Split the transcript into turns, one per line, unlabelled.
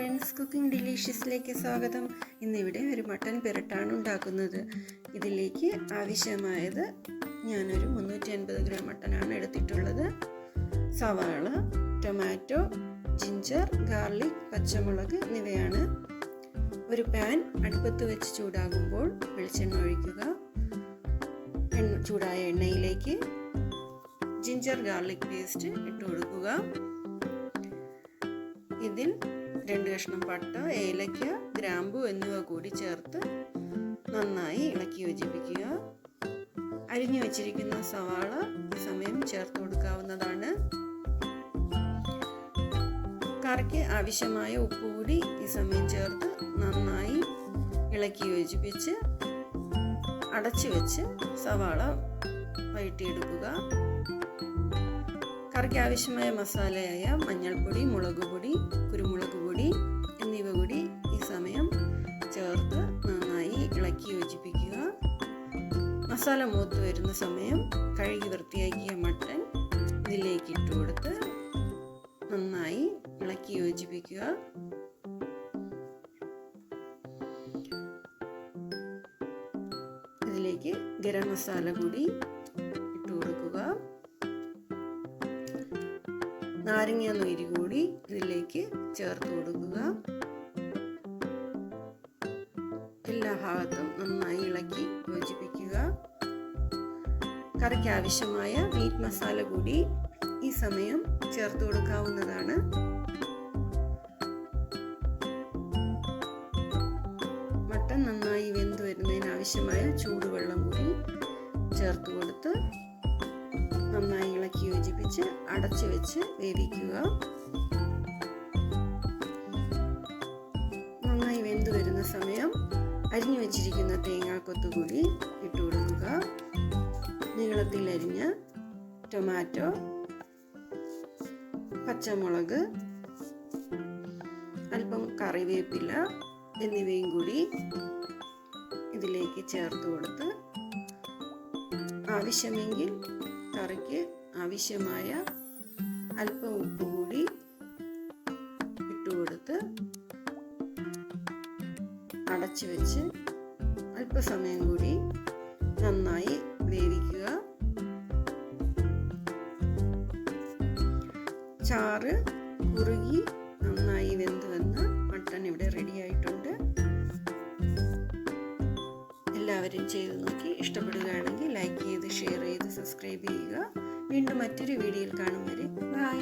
Friends cooking ഡിലീഷ്യസിലേക്ക് സ്വാഗതം. ഇന്നിവിടെ ഒരു മട്ടൻ പെരട്ടാണ് ഉണ്ടാക്കുന്നത്. ഇതിലേക്ക് ആവശ്യമായത് ഞാനൊരു മുന്നൂറ്റി അൻപത് ഗ്രാം മട്ടനാണ് എടുത്തിട്ടുള്ളത്. സവാള ടൊമാറ്റോ ജിഞ്ചർ ഗാർലിക് പച്ചമുളക് എന്നിവയാണ്. ഒരു പാൻ അടുപ്പത്ത് വെച്ച് ചൂടാകുമ്പോൾ വെളിച്ചെണ്ണ ഒഴിക്കുക. ചൂടായ എണ്ണയിലേക്ക് ജിഞ്ചർ ഗാർലിക് പേസ്റ്റ് ഇട്ട് കൊടുക്കുക. ഇതിൽ രണ്ട് കഷ്ണം പട്ട ഏലക്ക ഗ്രാമ്പു എന്നിവ കൂടി ചേർത്ത് നന്നായി ഇളക്കി യോജിപ്പിക്കുക. അരിഞ്ഞു വച്ചിരിക്കുന്ന സവാള ഈ സമയം ചേർത്ത് കൊടുക്കാവുന്നതാണ്. കറിക്ക് ആവശ്യമായ ഉപ്പ് കൂടി ഈ സമയം ചേർത്ത് നന്നായി ഇളക്കി യോജിപ്പിച്ച് അടച്ചു വെച്ച് സവാള വഴറ്റിയെടുക്കുക. കറിക്ക് ആവശ്യമായ മസാലയായ മഞ്ഞൾപ്പൊടി മുളക് പൊടി കുരുമുളക് പൊടി എന്നിവ കൂടി ഈ സമയം ചേർത്ത് നന്നായി ഇളക്കി യോജിപ്പിക്കുക. മസാല മൂത്ത് വരുന്ന സമയം കഴുകി വൃത്തിയാക്കിയ മട്ടൻ ഇതിലേക്ക് ഇട്ട് കൊടുത്ത് നന്നായി ഇളക്കി യോജിപ്പിക്കുക. ഇതിലേക്ക് ഗരം മസാല കൂടി നാരങ്ങ നീര് കൂടി ഇതിലേക്ക് ചേർത്ത് കൊടുക്കുക. എല്ലാ ഭാഗത്തും നന്നായി ഇളക്കി യോജിപ്പിക്കുക. കറിക്ക് ആവശ്യമായ മീറ്റ് മസാല കൂടി ഈ സമയം ചേർത്ത് കൊടുക്കാവുന്നതാണ്. മട്ടൻ നന്നായി വെന്ത് വരുന്നതിന് ആവശ്യമായ ചൂടുവെള്ളം കൂടി ചേർത്ത് കൊടുത്ത് നന്നായി ഇളക്കി യോജിപ്പിച്ച് അടച്ചു വെച്ച് വേവിക്കുക. നന്നായി വെന്ത് വരുന്ന സമയം അരിഞ്ഞു വെച്ചിരിക്കുന്ന തേങ്ങാക്കൊത്തുകൂടി ഇട്ട് കൊടുക്കുക. നീളത്തിൽ അരിഞ്ഞ ടൊമാറ്റോ പച്ചമുളക് അല്പം കറിവേപ്പില എന്നിവയും കൂടി ഇതിലേക്ക് ചേർത്ത് കൊടുത്ത് ആവശ്യമെങ്കിൽ കറിക്ക് ആവശ്യമായ അല്പം ഉപ്പ് കൂടി ഇട്ടുകൊടുത്ത് അടച്ചു വെച്ച് അല്പസമയം കൂടി നന്നായി വേവിക്കുക. ചാറ് എല്ലാവരും ചെയ്തു നോക്കി ഇഷ്ടപ്പെടുകയാണെങ്കിൽ ലൈക്ക് ചെയ്ത് ഷെയർ ചെയ്ത് സബ്സ്ക്രൈബ് ചെയ്യുക. വീണ്ടും മറ്റൊരു വീഡിയോയിൽ കാണും വരെ. ബൈ